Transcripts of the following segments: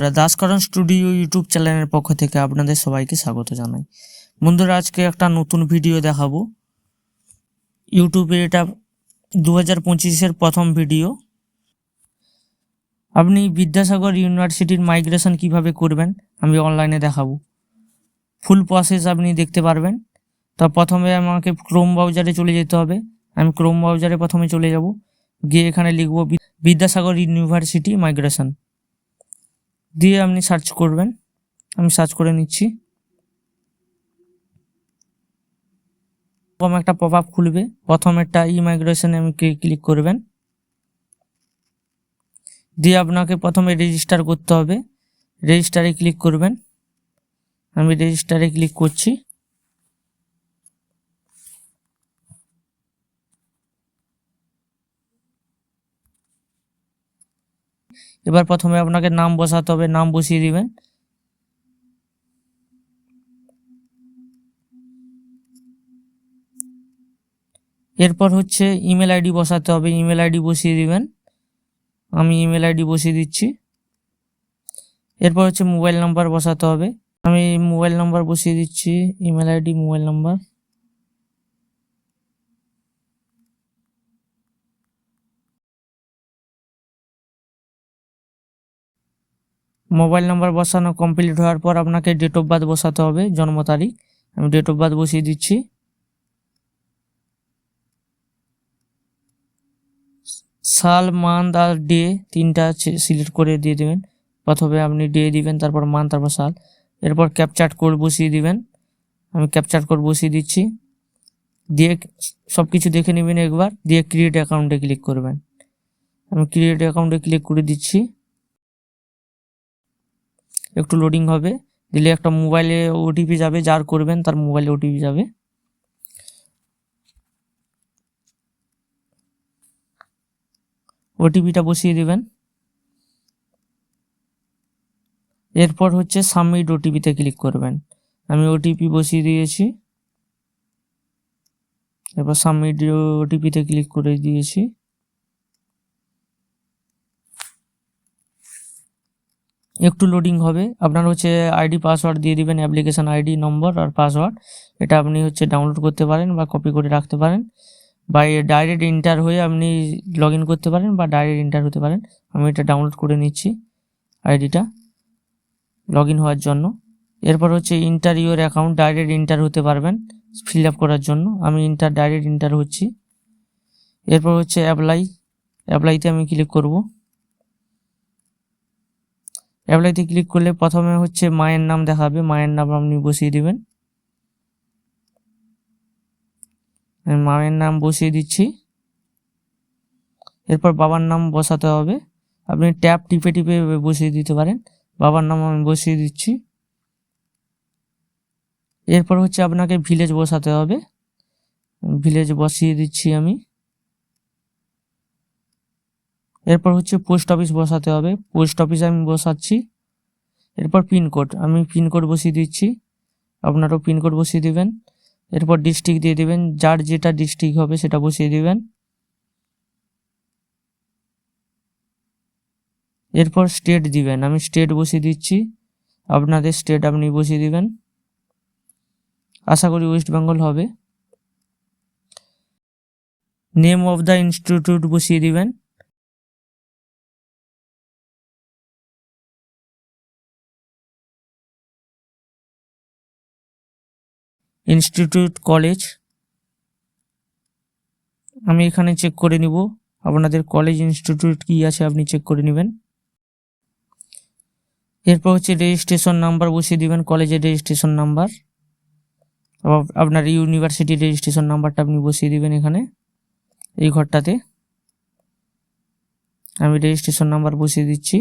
দাসকরণ studio YouTube চ্যানেলের পক্ষ থেকে আপনাদের সবাইকে স্বাগত জানাই। বন্ধুরা, আজকে একটা নতুন ভিডিও দেখাবো। ইউটিউবে এটা দু হাজার পঁচিশের প্রথম ভিডিও। আপনি বিদ্যাসাগর ইউনিভার্সিটির মাইগ্রেশন কীভাবে করবেন, আমি অনলাইনে দেখাবো। ফুল প্রসেস আপনি দেখতে পারবেন। তা প্রথমে আমাকে ক্রোম ব্রাউজারে চলে যেতে হবে। আমি ক্রোম ব্রাউজারে প্রথমে চলে যাব। গিয়ে এখানে লিখব বিদ্যাসাগর ইউনিভার্সিটি মাইগ্রেশন। দিয়ে আপনি সার্চ করবেন। আমি সার্চ করে নিচ্ছি। এরকম একটা পপ আপ খুলবে প্রথমেরটা ই মাইগ্রেশনে আমি ক্লিক করবেন। দিয়ে আপনাকে প্রথমে রেজিস্টার করতে হবে। রেজিস্টারে ক্লিক করবেন। আমি রেজিস্টারে ক্লিক করছি। এবার প্রথমে আপনাকে নাম বসাতে হবে, নাম বসিয়ে দিবেন। এরপর হচ্ছে ইমেল আইডি বসাতে হবে, ইমেল আইডি বসিয়ে দিবেন। আমি ইমেল আইডি বসিয়ে দিচ্ছি। এরপর হচ্ছে মোবাইল নাম্বার বসাতে হবে। আমি মোবাইল নাম্বার বসিয়ে দিচ্ছি, email ID, mobile number. Mobile number বসানো কমপ্লিট হওয়ার পর আপনাকে ডেট অফ বার্থ বসাতে হবে, জন্ম তারিখ। আমি ডেট অফ বার্থ বসিয়ে দিচ্ছি। সাল, মান্থ আর ডে তিনটা সিলেক্ট করে দিয়ে দেবেন। প্রথমে আপনি ডে দিবেন, তারপর মান্থ, তারপর সাল। এরপর ক্যাপচার কোড বসিয়ে দিবেন। আমি ক্যাপচার কোড বসিয়ে দিচ্ছি। দিয়ে সব কিছু দেখে নেবেন একবার। দিয়ে ক্রিয়েট অ্যাকাউন্টে ক্লিক করবেন। আমি ক্রিয়েট অ্যাকাউন্টে ক্লিক করে দিচ্ছি। একটু লোডিং হবে। দিলে একটা মোবাইলে ওটিপি যাবে, যার করবেন তার মোবাইলে ওটিপি যাবে। ওটিপিটা বসিয়ে দেবেন। এরপর হচ্ছে সাবমিট ওটিপিতে ক্লিক করবেন। আমি ওটিপি বসিয়ে দিয়েছি। এরপর সাবমিট ওটিপিতে ক্লিক করে দিয়েছি। একটু লোডিং হবে। আপনার হচ্ছে আইডি পাসওয়ার্ড দিয়ে দিবেন অ্যাপ্লিকেশন আইডি নম্বর আর পাসওয়ার্ড এটা আপনি হচ্ছে ডাউনলোড করতে পারেন বা কপি করে রাখতে পারেন। বা ডাইরেক্ট ইন্টার হয়ে আপনি লগ ইন করতে পারেন বা ডাইরেক্ট ইন্টার হতে পারেন। আমি এটা ডাউনলোড করে নিচ্ছি আইডিটা লগ ইন হওয়ার জন্য। এরপর হচ্ছে enter your account direct enter হতে পারবেন ফিল আপ করার জন্য। আমি ইন্টার ডাইরেক্ট ইন্টার হচ্ছি। এরপর হচ্ছে অ্যাপ্লাই অ্যাপ্লাইতে আমি ক্লিক করব। অ্যাপ্লাইতে ক্লিক করলে প্রথমে হচ্ছে মায়ের নাম দেখাবে, মায়ের নাম আপনি বসিয়ে দিবেন। মায়ের নাম বসিয়ে দিচ্ছি। এরপর বাবার নাম বসাতে হবে। আপনি ট্যাপ টিপে টিপে বসিয়ে দিতে পারেন। বাবার নাম আমি বসিয়ে দিচ্ছি। এরপর হচ্ছে আপনাকে ভিলেজ বসাতে হবে। ভিলেজ বসিয়ে দিচ্ছি আমি। এরপর হচ্ছে পোস্ট অফিস বসাতে হবে। পোস্ট অফিস আমি বসাচ্ছি। এরপর পিনকোড আমি পিনকোড বসিয়ে দিচ্ছি। আপনারও পিনকোড বসিয়ে দেবেন। এরপর ডিস্ট্রিক্ট দিয়ে দেবেন। যার যেটা ডিস্ট্রিক্ট হবে সেটা বসিয়ে দেবেন। এরপর স্টেট দিবেন। আমি স্টেট বসিয়ে দিচ্ছি। আপনাদের স্টেট আপনি বসিয়ে দিবেন। আশা করি ওয়েস্ট বেঙ্গল হবে। নেম অফ দ্য ইনস্টিটিউট বসিয়ে দিবেন। ইনস্টিটিউট কলেজ আমি এখানে চেক করে নিব। আপনাদের কলেজ ইনস্টিটিউট কি আছে আপনি চেক করে নেবেন। এরপর হচ্ছে রেজিস্ট্রেশন নাম্বার বসিয়ে দিবেন কলেজের রেজিস্ট্রেশন নাম্বার আপনার ইউনিভার্সিটির রেজিস্ট্রেশন নাম্বারটা আপনি বসিয়ে দিবেন এখানে, এই ঘরটাতে। আমি রেজিস্ট্রেশন নাম্বার বসিয়ে দিচ্ছি।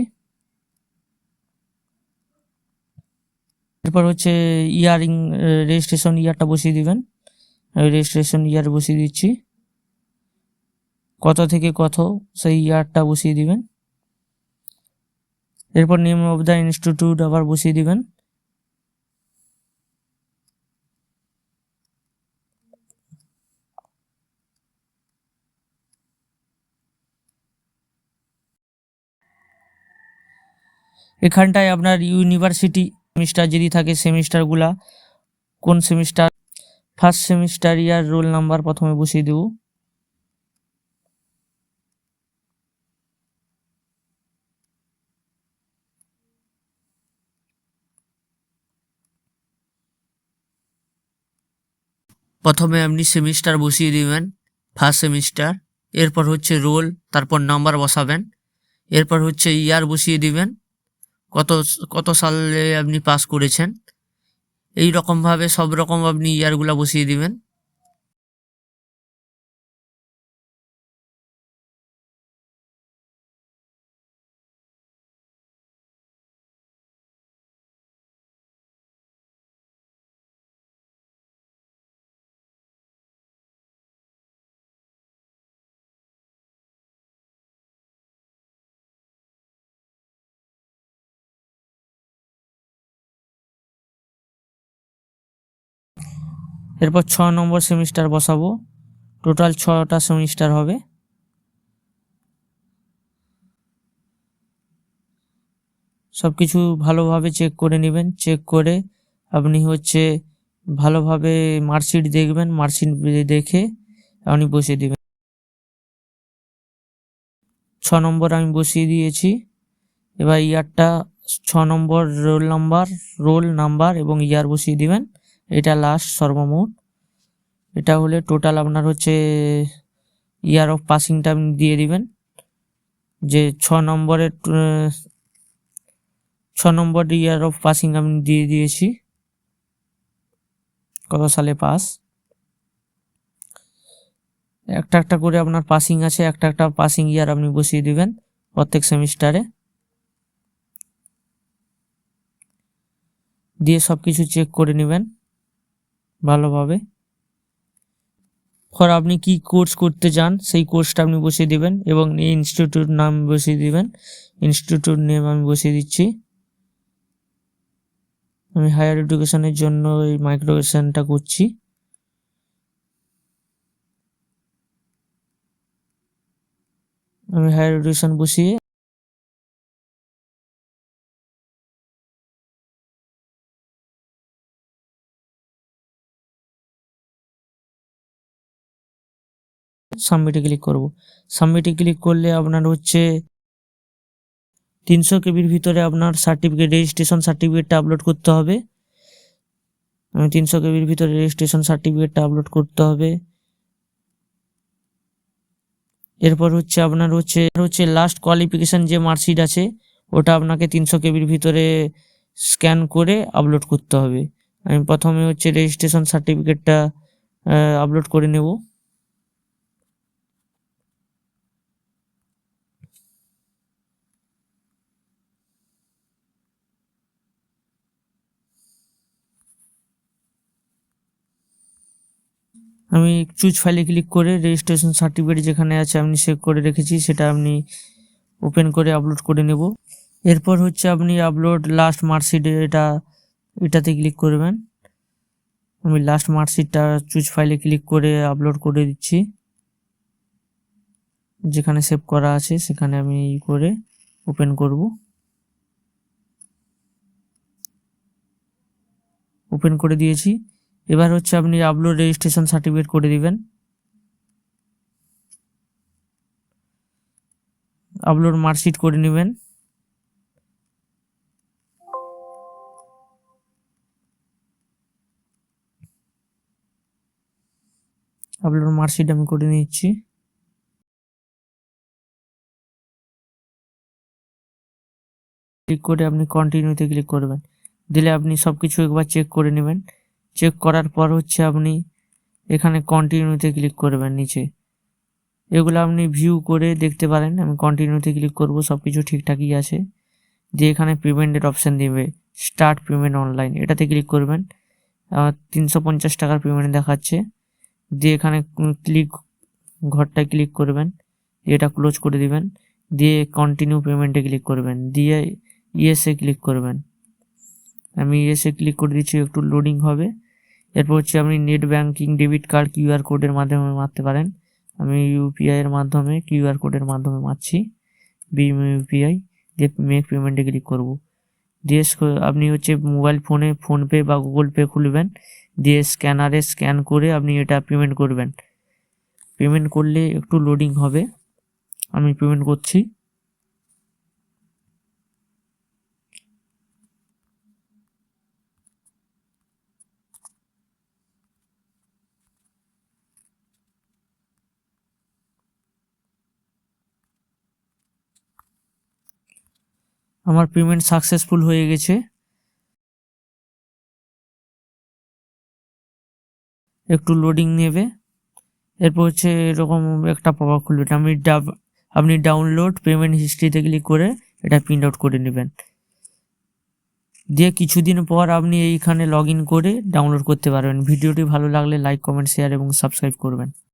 এরপর হচ্ছে ইয়ারিং রেজিস্ট্রেশন ইয়ারটা বসিয়ে দিবেন। রেজিস্ট্রেশন ইয়ার বসিয়ে দিচ্ছি। কত থেকে কত সেই ইয়ারটা বসিয়ে দিবেন। এরপর নেম অফ দ্য ইনস্টিটিউট আবার বসিয়ে দিবেন। এখানটায় আপনার ইউনিভার্সিটি সেমিস্টার যদি থাকে সেমিস্টারগুলা, কোন semester? First semester year roll number প্রথমে বসিয়ে দেবো। প্রথমে আপনি সেমিস্টার বসিয়ে দিবেন ফার্স্ট সেমিস্টার এরপর হচ্ছে রোল তারপর নাম্বার বসাবেন, এরপর হচ্ছে ইয়ার বসিয়ে দিবেন কত কত সালে আপনি পাস করেছেন? এই রকমভাবে সব রকম আপনি ইয়ারগুলো বসিয়ে দিবেন। এরপর ছ নম্বর সেমিস্টার বসাবো। টোটাল ছটা সেমিস্টার হবে। সব কিছু ভালোভাবে চেক করে নেবেন। চেক করে আপনি হচ্ছে ভালোভাবে মার্কশিট দেখবেন। মার্কশিট দেখে আপনি বসিয়ে দেবেন। ছ নম্বর আমি বসিয়ে দিয়েছি। এবার ইয়ারটা ছ নম্বর রোল নাম্বার রোল নাম্বার এবং ইয়ার বসিয়ে দিবেন। এটা লাস্ট সর্বমোট। এটা হলে টোটাল আপনার হচ্ছে ইয়ার অফ পাসিংটা আপনি দিয়ে দিবেন। যে ছ নম্বরের, ছ নম্বর ইয়ার অফ পাসিং আমি দিয়ে দিয়েছি। কত সালে পাস একটা একটা করে আপনার পাসিং আছে, একটা একটা পাসিং ইয়ার আপনি বসিয়ে দিবেন প্রত্যেক সেমিস্টারে দিয়ে সব কিছু চেক করে নেবেন। ভালোভাবে। পর আপনি কি কোর্স করতে চান, সেই কোর্সটা আপনি বসিয়ে দিবেন এবং এই ইনস্টিটিউট নাম বসিয়ে দিবেন। ইনস্টিটিউট নেম আমি বসিয়ে দিচ্ছি। আমি হায়ার এডুকেশনের জন্য এই মাইক্রোগেশনটা করছি। আমি হায়ার এডুকেশন বসিয়ে সাবমিটে ক্লিক করব। সাবমিটে ক্লিক করলে আপনার হচ্ছে তিনশো কেবির ভিতরে আপনার সার্টিফিকেট রেজিস্ট্রেশন সার্টিফিকেটটা আপলোড করতে হবে। আমি তিনশো কেবির ভিতরে রেজিস্ট্রেশন সার্টিফিকেটটা আপলোড করতে হবে। এরপর হচ্ছে আপনার হচ্ছে হচ্ছে লাস্ট কোয়ালিফিকেশান যে মার্কশিট আছে, ওটা আপনাকে তিনশো কেবির ভিতরে স্ক্যান করে আপলোড করতে হবে। আমি প্রথমে হচ্ছে রেজিস্ট্রেশন সার্টিফিকেটটা আপলোড করে নেব। আমি চুজ ফাইলে ক্লিক করে রেজিস্ট্রেশন সার্টিফিকেট যেখানে আছে আমি সেভ করে রেখেছি, সেটা আপনি ওপেন করে আপলোড করে নেব। এরপর হচ্ছে আপনি আপলোড লাস্ট মার্কশিট এটা, এটাতে ক্লিক করবেন। আমি লাস্ট মার্কশিটটা চুজ ফাইলে ক্লিক করে আপলোড করে দিচ্ছি। যেখানে সেভ করা আছে, সেখানে আমি করে ওপেন করব। ওপেন করে দিয়েছি। এবার হচ্ছে আপনি আপলোড রেজিস্ট্রেশন সার্টিফিকেট করে দিবেন। আপলোড মার্কশিট করে নেবেন। আপলোড মার্কশিট আমি করে নিচ্ছি। ক্লিক করে আপনি কন্টিনিউতে ক্লিক করবেন। দিলে আপনি সব কিছু একবার চেক করে নেবেন। চেক করার পর হচ্ছে আপনি এখানে কন্টিনিউতে ক্লিক করবেন নিচে। এগুলো আপনি ভিউ করে দেখতে পারেন। আমি কন্টিনিউতে ক্লিক করব সব কিছু ঠিকঠাকই আছে। দিয়ে এখানে পেমেন্টের অপশান দিবে স্টার্ট পেমেন্ট অনলাইন এটাতে ক্লিক করবেন। তিনশো পঞ্চাশ টাকার পেমেন্ট দেখাচ্ছে। দিয়ে এখানে ক্লিক ঘরটায় ক্লিক করবেন। এটা ক্লোজ করে দিবেন। দিয়ে কন্টিনিউ পেমেন্টে ক্লিক করবেন। দিয়ে ইয়েসে ক্লিক করবেন। আমি ইয়েসে ক্লিক করে দিচ্ছি, একটু লোডিং হবে। এরপর হচ্ছে আপনি net banking debit card QR কোডের মাধ্যমে মারতে পারেন। আমি ইউপিআই এর মাধ্যমে কিউআর কোডের মাধ্যমে মারছি। বিম ইউপিআই দিয়ে মেক পেমেন্টে ক্লিক করব। দিয়ে আপনি হচ্ছে মোবাইল ফোনে ফোনপে বা গুগল পে খুলবেন। দিয়ে স্ক্যানারে স্ক্যান করে আপনি এটা পেমেন্ট করবেন। পেমেন্ট করলে একটু লোডিং হবে। আমি পেমেন্ট করছি। আমার পেমেন্ট সাকসেসফুল হয়ে গেছে। একটু লোডিং নেবে। এরপর হচ্ছে এরকম একটা পাওয়া খুলবে। আপনি ডাব আপনি ডাউনলোড পেমেন্ট হিস্ট্রিতে ক্লিক করে এটা প্রিন্ট আউট করে নেবেন। দিয়ে কিছুদিন পর আপনি এইখানে লগ করে ডাউনলোড করতে পারবেন। ভিডিওটি ভালো লাগলে লাইক কমেন্ট শেয়ার এবং সাবস্ক্রাইব করবেন।